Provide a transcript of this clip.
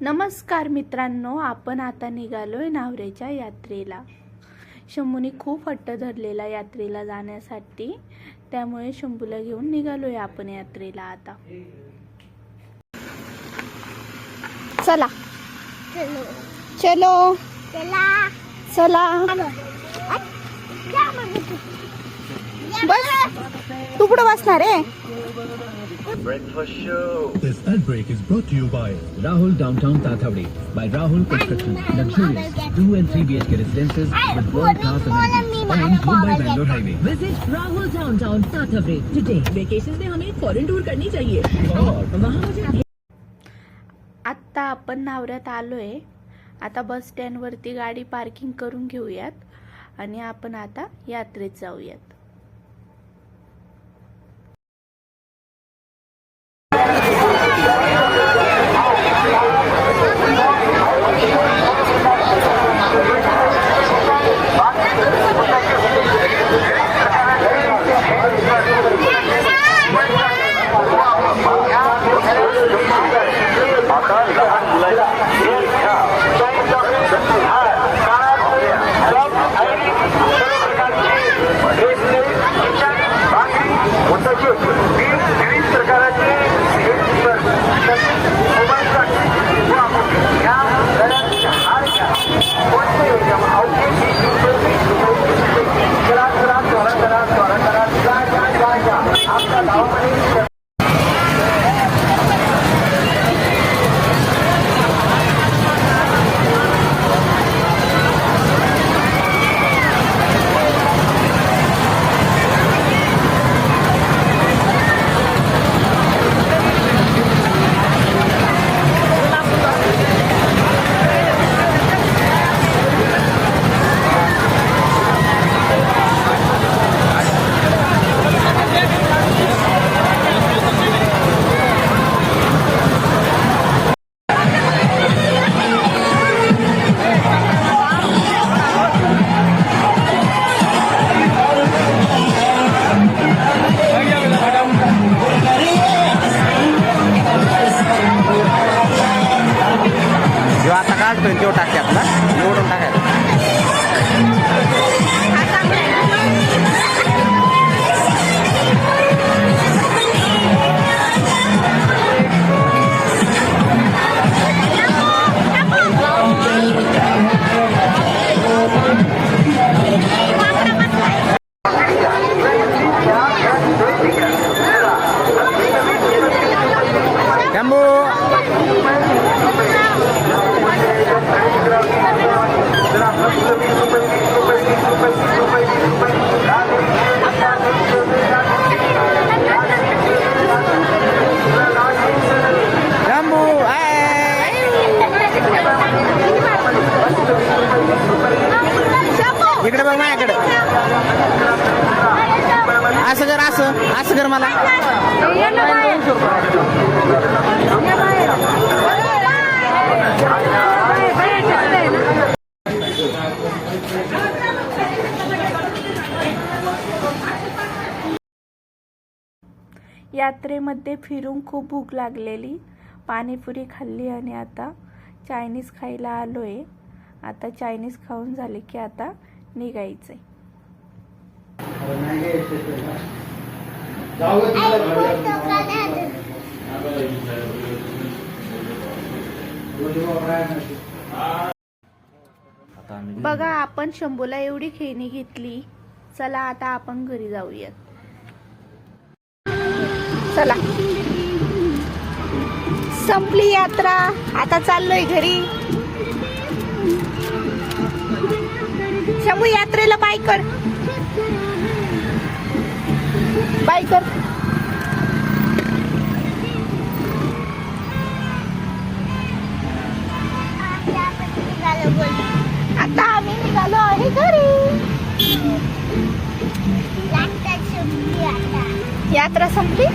नमस्कार मित्रांनो आपण आता निघालोय नावरेच्या यात्रेला. शंभूने खूप हट्ट धरलेला यात्रेला जाण्यासाठी. त्यामुळे शंभूला घेऊन निघालोय आपण यात्रेला आता. चला. चलो. चलो. चला. बस तू कुठं बसणार आहे. This ad break is brought to you by Rahul Downtown Tathavadi by Rahul Construction. Luxurious 2 and 3 BHK residences with world class amenities on Mumbai Bangalore Highway. Visit Rahul downtown Tathawade today vacation में हमें foreign tour करनी चाहिए और वहाँ मुझे आत्ता आपण नावऱ्यात आलोय आता बस स्टँडवरती गाडी पार्किंग करून घेऊयात आणि आपण आता यात्रेत जाऊयात आता काढतोय तो टाके आपला निवडून टाकायचा शंभू बघ माझ्याकडे. असं कर असं असं कर मला. यात्रेमध्ये फिरून खूप भूक लागलेली. पाणीपुरी खाल्ली आणि आता चायनीज खायला आलोय. आता चायनीज खाऊन झाले की आता निघायचंय. बघा आपण शंभूला एवढी खेळणी घेतली. चला आता आपण घरी जाऊयात. चला. संपली यात्रा. आता चाललोय घरी. शंभू यात्रेला बाय कर. बाय कर. आता आम्ही निघालो आहे घरी. यात्रा संपली.